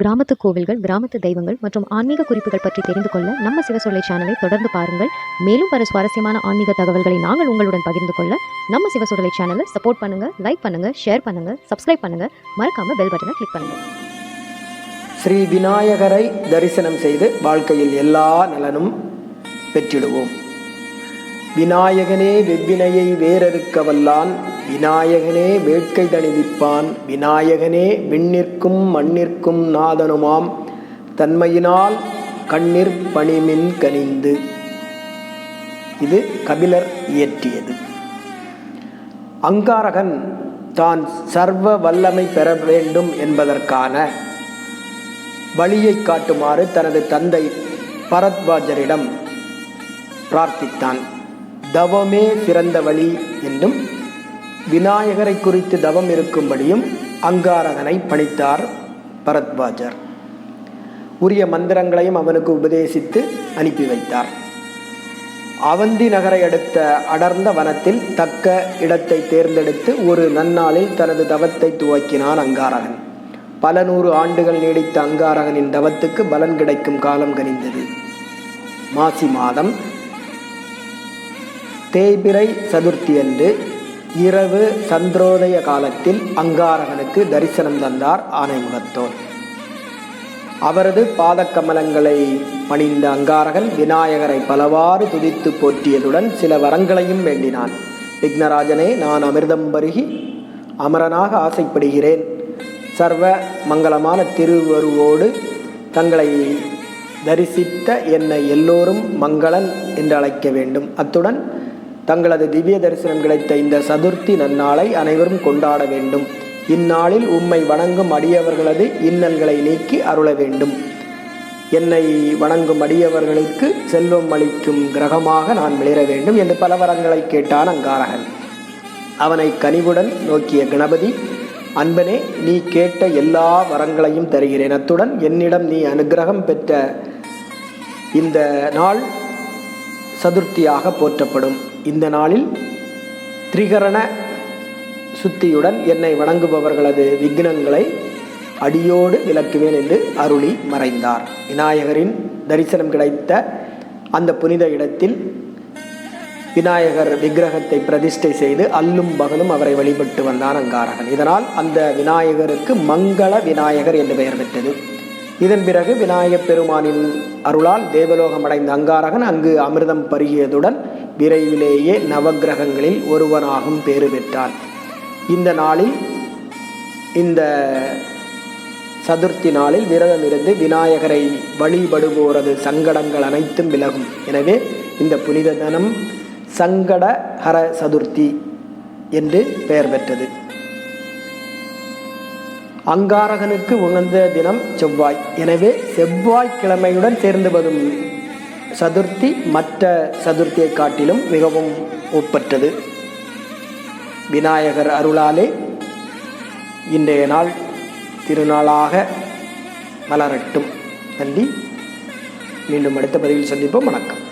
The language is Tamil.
கிராமத்து கோவில்கள் கிராமத்து தெய்வங்கள் மற்றும் ஆன்மீக குறிப்புகள் பற்றி தெரிந்து கொள்ள நம்ம சிவசொல்லை சேனலை தொடர்ந்து பாருங்கள். மேலும் பல சுவாரஸ்யமான ஆன்மீக தகவல்களை நாங்கள் உங்களுடன் பகிர்ந்து கொள்ள நம்ம சிவசொல்லை சேனலை சப்போர்ட் பண்ணுங்க லைக் பண்ணுங்க ஷேர் பண்ணுங்க சப்ஸ்கிரைப் பண்ணுங்க. மறக்காம பெல் பட்டனை கிளிக் பண்ணுங்க. ஸ்ரீ விநாயகரை தரிசனம் செய்து வாழ்க்கையில் எல்லா நலனும் பெற்றிடுவோம். விநாயகனே வெவ்வினையை வேறறுக்க வல்லான் விநாயகனே வேட்கை தணிவிப்பான் விநாயகனே விண்ணிற்கும் மண்ணிற்கும் நாதனுமாம் தன்மையினால் கண்ணீர் பணிமின் கனிந்து. இது கபிலர் இயற்றியது. அங்காரகன் தான் சர்வ வல்லமை பெற வேண்டும் என்பதற்கான வழியை காட்டுமாறு தனது தந்தை பரத்வாஜரிடம் பிரார்த்தித்தான். தவமே சிறந்த வழி என்றும் விநாயகரை குறித்து தவம் இருக்கும்படியும் அங்காரகனை பணித்தார் பரத்வாஜர். உரிய மந்திரங்களையும் அவனுக்கு உபதேசித்து அனுப்பி வைத்தார். அவந்தி நகரை அடுத்த அடர்ந்த வனத்தில் தக்க இடத்தை தேர்ந்தெடுத்து ஒரு நன்னாளில் தனது தவத்தை துவக்கினான் அங்காரகன். பல நூறு ஆண்டுகள் நீடித்த அங்காரகனின் தவத்துக்கு பலன் கிடைக்கும் காலம் கனிந்தது. மாசி மாதம் தேய்பிரை சதுர்த்தி அன்று இரவு சந்திரோதய காலத்தில் அங்காரகனுக்கு தரிசனம் தந்தார் ஆனைமுகத்தோர். அவரது பாதக்கமலங்களை பணிந்த அங்காரகன் விநாயகரை பலவாறு துதித்து போற்றியதுடன் சில வரங்களையும் வேண்டினான். விக்னராஜனே நான் அமிர்தம் பருகி அமரனாக ஆசைப்படுகிறேன். சர்வ மங்களமான திருவருவோடு தங்களை தரிசித்த என்னை எல்லோரும் மங்களன் என்று அழைக்க வேண்டும். அத்துடன் தங்களது திவ்ய தரிசனம் கிடைத்த இந்த சதுர்த்தி நன்னாளை அனைவரும் கொண்டாட வேண்டும். இந்நாளில் உம்மை வணங்கும் அடியவர்களது இன்னல்களை நீக்கி அருள வேண்டும். என்னை வணங்கும் அடியவர்களுக்கு செல்வம் அளிக்கும் கிரகமாக நான் மிளிர வேண்டும் என்று பல வரங்களை கேட்டான் அங்காரகன். அவனை கனிவுடன் நோக்கிய கணபதி அன்பனே நீ கேட்ட எல்லா வரங்களையும் தருகிறேன். அத்துடன் என்னிடம் நீ அனுகிரகம் பெற்ற இந்த நாள் சதுர்த்தியாக போற்றப்படும். இந்த நாளில் திரிகரண சுத்தியுடன் என்னை வணங்குபவர்களது விக்னங்களை அடியோடு விளக்குவேன் என்று அருளி மறைந்தார். விநாயகரின் தரிசனம் கிடைத்த அந்த புனித இடத்தில் விநாயகர் விக்கிரகத்தை பிரதிஷ்டை செய்து அல்லும் பகலும் அவரை வழிபட்டு வந்தான் அங்காரகன். இதனால் அந்த விநாயகருக்கு மங்கள விநாயகர் என்று பெயர் பெற்றது. இதன் பிறகு விநாயகப் பெருமானின் அருளால் தேவலோகம் அடைந்த அங்காரகன் அங்கு அமிர்தம் பருகியதுடன் விரைவிலேயே நவக்கிரகங்களில் ஒருவனாகும் பேறு பெற்றான் இந்த நாளில் இந்த சதுர்த்தி நாளில் விரதம் இருந்து விநாயகரை வழிபடுவோரது சங்கடங்கள் அனைத்தும் விலகும். எனவே இந்த புனித தினம் சங்கடஹர சதுர்த்தி என்று பெயர் பெற்றது. அங்காரகனுக்கு உகந்த தினம் செவ்வாய். எனவே செவ்வாய் கிழமையுடன் சேர்ந்து வரும் சதுர்த்தி மற்ற சதுர்த்தியை காட்டிலும் மிகவும் ஒப்பற்றது. விநாயகர் அருளாலே இன்றைய நாள் திருநாளாக மலரட்டும். நன்றி. மீண்டும் அடுத்த பதிவில் சந்திப்போம். வணக்கம்.